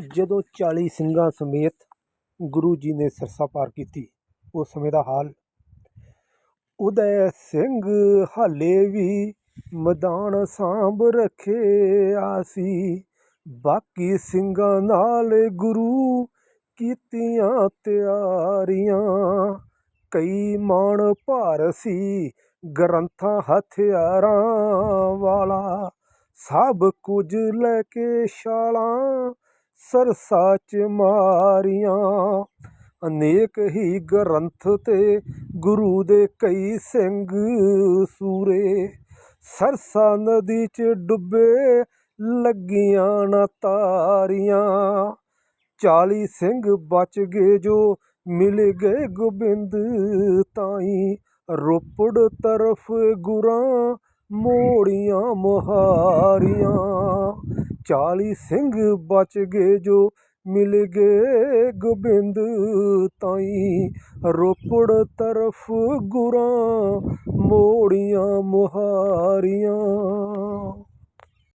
ਜਦੋਂ 40 ਸਿੰਘਾਂ ਸਮੇਤ ਗੁਰੂ ਜੀ ਨੇ ਸਿਰਸਾ ਪਾਰ ਕੀਤੀ, ਉਸ ਸਮੇਂ ਦਾ ਹਾਲ। ਉਦੈ ਸਿੰਘ ਹਾਲੇ ਵੀ ਮੈਦਾਨ ਸਾਂਭ ਰੱਖਿਆ ਸੀ। ਬਾਕੀ ਸਿੰਘਾਂ ਨਾਲ ਗੁਰੂ ਕੀਤੀਆਂ ਤਿਆਰੀਆਂ, ਕਈ ਮਾਣ ਭਾਰ ਸੀ, ਗ੍ਰੰਥਾਂ ਹਥਿਆਰਾਂ ਵਾਲਾ ਸਭ ਕੁਝ ਲੈ ਕੇ ਛਾਲਾਂ ਸਰਸਾ ਚ ਮਾਰੀਆਂ। ਅਨੇਕ ਹੀ ਗ੍ਰੰਥ ਤੇ ਗੁਰੂ ਦੇ ਕਈ ਸਿੰਘ ਸੂਰੇ। ਸਰਸਾ ਨਦੀ ਚ ਡੁੱਬੇ ਲੱਗੀਆਂ ਨਾ ਤਾਰੀਆਂ। ਚਾਲੀ ਸਿੰਘ ਬਚ ਗਏ ਜੋ ਮਿਲ ਗਏ ਗੋਬਿੰਦ ਤਾਈ। ਰੋਪੜ ਤਰਫ ਗੁਰਾਂ ਮੋੜੀਆਂ ਮੁਹਾਰੀਆਂ। ਚਾਲੀ ਸਿੰਘ ਬਚ ਗਏ ਜੋ ਮਿਲ ਗਏ ਗੋਬਿੰਦ ਤਾਈ। ਰੋਪੜ ਤਰਫ ਗੁਰਾਂ ਮੋੜੀਆਂ ਮੁਹਾਰੀਆਂ।